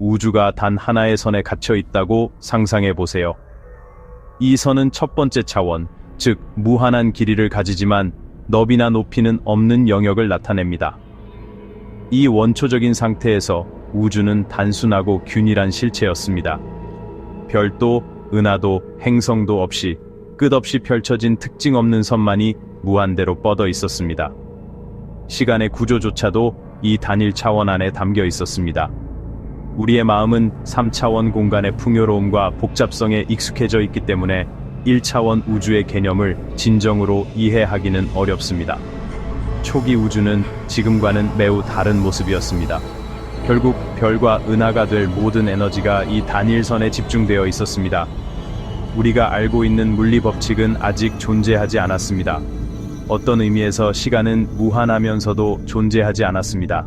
우주가 단 하나의 선에 갇혀 있다고 상상해 보세요. 이 선은 첫 번째 차원, 즉 무한한 길이를 가지지만 너비나 높이는 없는 영역을 나타냅니다. 이 원초적인 상태에서 우주는 단순하고 균일한 실체였습니다. 별도, 은하도, 행성도 없이 끝없이 펼쳐진 특징 없는 선만이 무한대로 뻗어 있었습니다. 시간의 구조조차도 이 단일 차원 안에 담겨 있었습니다. 우리의 마음은 3차원 공간의 풍요로움과 복잡성에 익숙해져 있기 때문에 1차원 우주의 개념을 진정으로 이해하기는 어렵습니다. 초기 우주는 지금과는 매우 다른 모습이었습니다. 결국 별과 은하가 될 모든 에너지가 이 단일선에 집중되어 있었습니다. 우리가 알고 있는 물리 법칙은 아직 존재하지 않았습니다. 어떤 의미에서 시간은 무한하면서도 존재하지 않았습니다.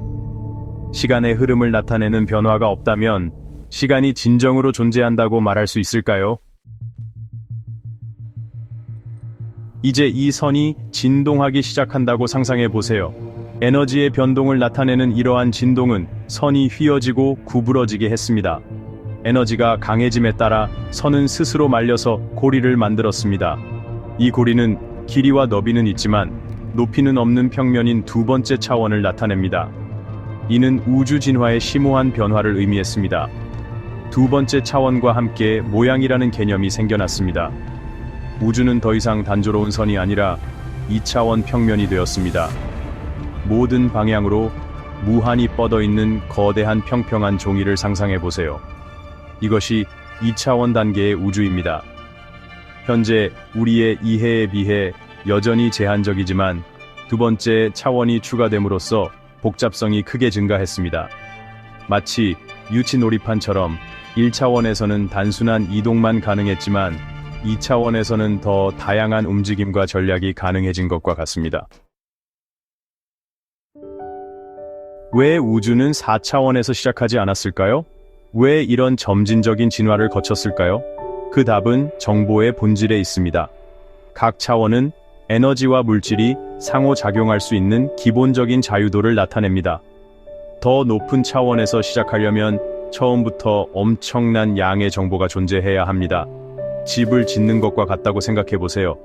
시간의 흐름을 나타내는 변화가 없다면 시간이 진정으로 존재한다고 말할 수 있을까요? 이제 이 선이 진동하기 시작한다고 상상해 보세요. 에너지의 변동을 나타내는 이러한 진동은 선이 휘어지고 구부러지게 했습니다. 에너지가 강해짐에 따라 선은 스스로 말려서 고리를 만들었습니다. 이 고리는 길이와 너비는 있지만 높이는 없는 평면인 두 번째 차원을 나타냅니다. 이는 우주 진화의 심오한 변화를 의미했습니다. 두 번째 차원과 함께 모양이라는 개념이 생겨났습니다. 우주는 더 이상 단조로운 선이 아니라 2차원 평면이 되었습니다. 모든 방향으로 무한히 뻗어 있는 거대한 평평한 종이를 상상해 보세요. 이것이 2차원 단계의 우주입니다. 현재 우리의 이해에 비해 여전히 제한적이지만 두 번째 차원이 추가됨으로써 복잡성이 크게 증가했습니다. 마치 유치 놀이판처럼 1차원에서는 단순한 이동만 가능했지만 2차원에서는 더 다양한 움직임과 전략이 가능해진 것과 같습니다. 왜 우주는 4차원에서 시작하지 않았을까요? 왜 이런 점진적인 진화를 거쳤을까요? 그 답은 정보의 본질에 있습니다. 각 차원은 에너지와 물질이 상호작용할 수 있는 기본적인 자유도를 나타냅니다. 더 높은 차원에서 시작하려면 처음부터 엄청난 양의 정보가 존재해야 합니다. 집을 짓는 것과 같다고 생각해 보세요.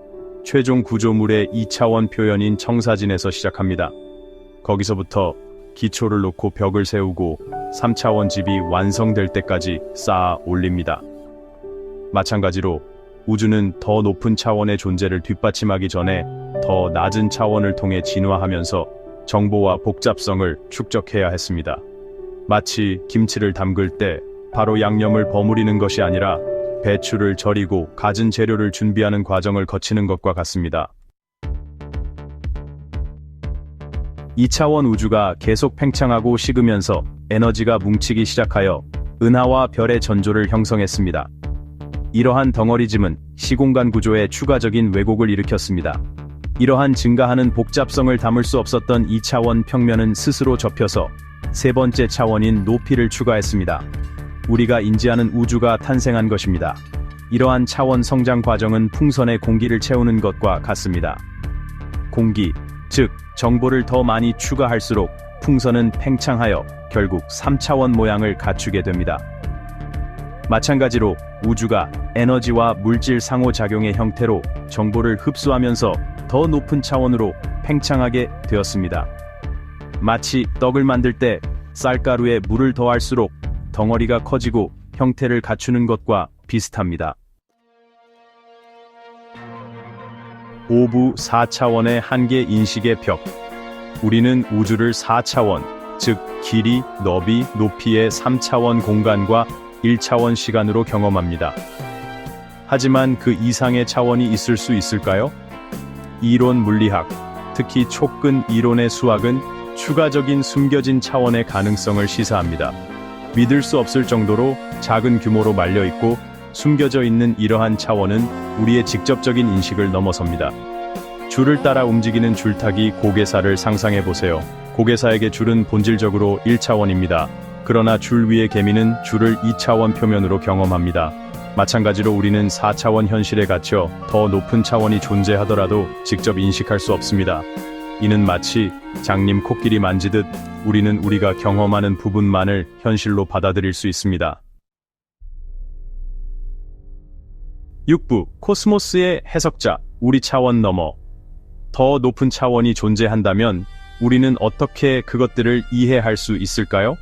최종 구조물의 2차원 표현인 청사진에서 시작합니다. 거기서부터 기초를 놓고 벽을 세우고 3차원 집이 완성될 때까지 쌓아 올립니다. 마찬가지로 우주는 더 높은 차원의 존재를 뒷받침하기 전에 더 낮은 차원을 통해 진화하면서 정보와 복잡성을 축적해야 했습니다. 마치 김치를 담글 때 바로 양념을 버무리는 것이 아니라 배추를 절이고 갖은 재료를 준비하는 과정을 거치는 것과 같습니다. 2차원 우주가 계속 팽창하고 식으면서 에너지가 뭉치기 시작하여 은하와 별의 전조를 형성했습니다. 이러한 덩어리짐은 시공간 구조에 추가적인 왜곡을 일으켰습니다. 이러한 증가하는 복잡성을 담을 수 없었던 2차원 평면은 스스로 접혀서 세 번째 차원인 높이를 추가했습니다. 우리가 인지하는 우주가 탄생한 것입니다. 이러한 차원 성장 과정은 풍선에 공기를 채우는 것과 같습니다. 공기, 즉 정보를 더 많이 추가할수록 풍선은 팽창하여 결국 3차원 모양을 갖추게 됩니다. 마찬가지로 우주가 에너지와 물질 상호작용의 형태로 정보를 흡수하면서 더 높은 차원으로 팽창하게 되었습니다. 마치 떡을 만들 때 쌀가루에 물을 더할수록 덩어리가 커지고 형태를 갖추는 것과 비슷합니다. 5부 4차원의 한계 인식의 벽. 우리는 우주를 4차원, 즉 길이, 너비, 높이의 3차원 공간과 1차원 시간으로 경험합니다. 하지만 그 이상의 차원이 있을 수 있을까요? 이론 물리학, 특히 촉근 이론의 수학은 추가적인 숨겨진 차원의 가능성을 시사합니다. 믿을 수 없을 정도로 작은 규모로 말려 있고 숨겨져 있는 이러한 차원은 우리의 직접적인 인식을 넘어섭니다. 줄을 따라 움직이는 줄타기 고개사를 상상해 보세요. 고개사에게 줄은 본질적으로 1차원입니다. 그러나 줄 위의 개미는 줄을 2차원 표면으로 경험합니다. 마찬가지로 우리는 4차원 현실에 갇혀 더 높은 차원이 존재하더라도 직접 인식할 수 없습니다. 이는 마치 장님 코끼리 만지듯 우리는 우리가 경험하는 부분만을 현실로 받아들일 수 있습니다. 6부 코스모스의 해석자 우리 차원 넘어 더 높은 차원이 존재한다면 우리는 어떻게 그것들을 이해할 수 있을까요?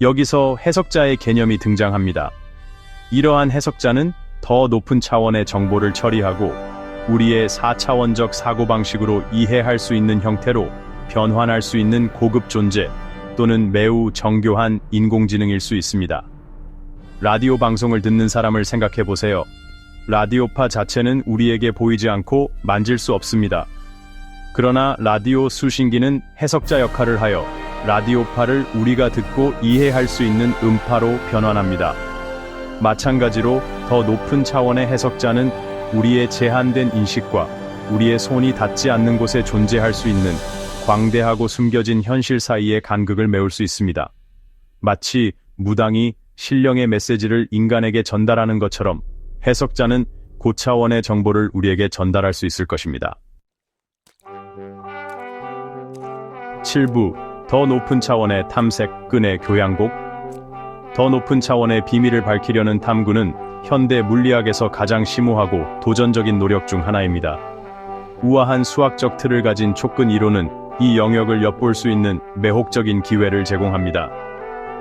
여기서 해석자의 개념이 등장합니다. 이러한 해석자는 더 높은 차원의 정보를 처리하고 우리의 4차원적 사고방식으로 이해할 수 있는 형태로 변환할 수 있는 고급 존재 또는 매우 정교한 인공지능일 수 있습니다. 라디오 방송을 듣는 사람을 생각해 보세요. 라디오파 자체는 우리에게 보이지 않고 만질 수 없습니다. 그러나 라디오 수신기는 해석자 역할을 하여 라디오파를 우리가 듣고 이해할 수 있는 음파로 변환합니다. 마찬가지로 더 높은 차원의 해석자는 우리의 제한된 인식과 우리의 손이 닿지 않는 곳에 존재할 수 있는 광대하고 숨겨진 현실 사이의 간극을 메울 수 있습니다. 마치 무당이 신령의 메시지를 인간에게 전달하는 것처럼 해석자는 고차원의 정보를 우리에게 전달할 수 있을 것입니다. 7부 더 높은 차원의 탐색 끈의 교양곡 더 높은 차원의 비밀을 밝히려는 탐구는 현대 물리학에서 가장 심오하고 도전적인 노력 중 하나입니다. 우아한 수학적 틀을 가진 촉근 이론은 이 영역을 엿볼 수 있는 매혹적인 기회를 제공합니다.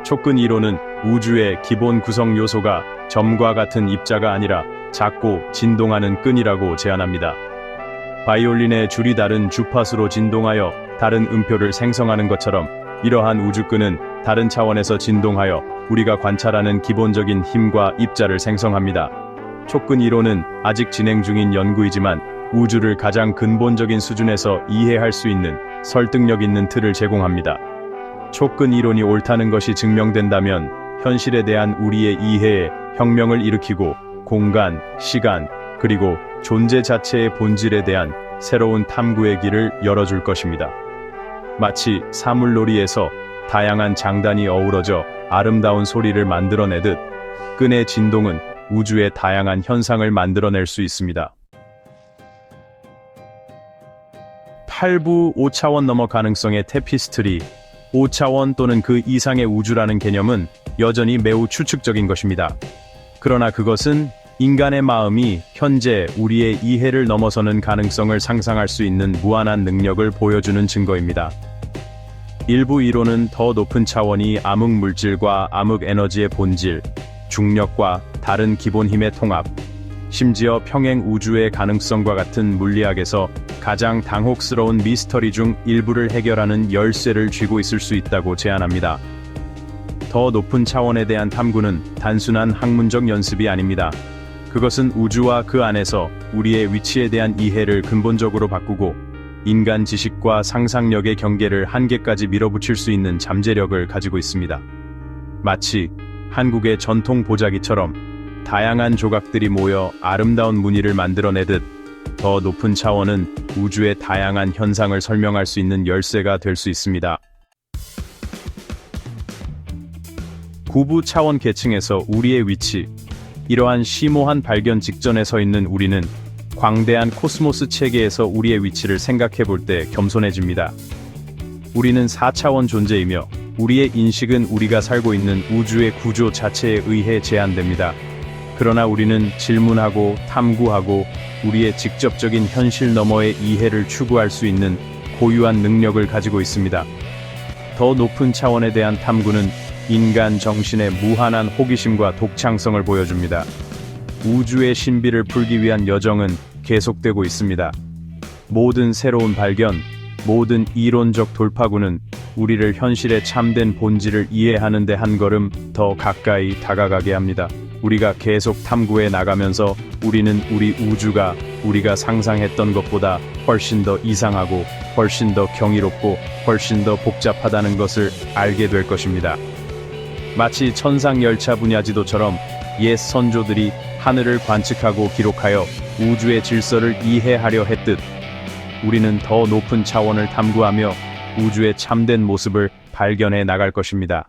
촉근 이론은 우주의 기본 구성 요소가 점과 같은 입자가 아니라 작고 진동하는 끈이라고 제안합니다. 바이올린의 줄이 다른 주파수로 진동하여 다른 음표를 생성하는 것처럼 이러한 우주끈은 다른 차원에서 진동하여 우리가 관찰하는 기본적인 힘과 입자를 생성합니다. 촉근 이론은 아직 진행 중인 연구이지만 우주를 가장 근본적인 수준에서 이해할 수 있는 설득력 있는 틀을 제공합니다. 촉근 이론이 옳다는 것이 증명된다면 현실에 대한 우리의 이해에 혁명을 일으키고 공간, 시간, 그리고 존재 자체의 본질에 대한 새로운 탐구의 길을 열어줄 것입니다. 마치 사물놀이에서 다양한 장단이 어우러져 아름다운 소리를 만들어내듯 끈의 진동은 우주의 다양한 현상을 만들어낼 수 있습니다. 8부 5차원 넘어 가능성의 테피스트리 5차원 또는 그 이상의 우주라는 개념은 여전히 매우 추측적인 것입니다. 그러나 그것은 인간의 마음이 현재 우리의 이해를 넘어서는 가능성을 상상할 수 있는 무한한 능력을 보여주는 증거입니다. 일부 이론은 더 높은 차원이 암흑 물질과 암흑 에너지의 본질, 중력과 다른 기본 힘의 통합, 심지어 평행 우주의 가능성과 같은 물리학에서 가장 당혹스러운 미스터리 중 일부를 해결하는 열쇠를 쥐고 있을 수 있다고 제안합니다. 더 높은 차원에 대한 탐구는 단순한 학문적 연습이 아닙니다. 그것은 우주와 그 안에서 우리의 위치에 대한 이해를 근본적으로 바꾸고 인간 지식과 상상력의 경계를 한계까지 밀어붙일 수 있는 잠재력을 가지고 있습니다. 마치 한국의 전통 보자기처럼 다양한 조각들이 모여 아름다운 무늬를 만들어내듯 더 높은 차원은 우주의 다양한 현상을 설명할 수 있는 열쇠가 될 수 있습니다. 구부 차원 계층에서 우리의 위치, 이러한 심오한 발견 직전에 서 있는 우리는 광대한 코스모스 체계에서 우리의 위치를 생각해 볼 때 겸손해집니다. 우리는 4차원 존재이며 우리의 인식은 우리가 살고 있는 우주의 구조 자체에 의해 제한됩니다. 그러나 우리는 질문하고 탐구하고 우리의 직접적인 현실 너머의 이해를 추구할 수 있는 고유한 능력을 가지고 있습니다. 더 높은 차원에 대한 탐구는 인간 정신의 무한한 호기심과 독창성을 보여줍니다. 우주의 신비를 풀기 위한 여정은 계속되고 있습니다. 모든 새로운 발견, 모든 이론적 돌파구는 우리를 현실의 참된 본질을 이해하는 데 한 걸음 더 가까이 다가가게 합니다. 우리가 계속 탐구해 나가면서 우리는 우리 우주가 우리가 상상했던 것보다 훨씬 더 이상하고 훨씬 더 경이롭고 훨씬 더 복잡하다는 것을 알게 될 것입니다. 마치 천상 열차 분야 지도처럼 옛 선조들이 하늘을 관측하고 기록하여 우주의 질서를 이해하려 했듯 우리는 더 높은 차원을 탐구하며 우주의 참된 모습을 발견해 나갈 것입니다.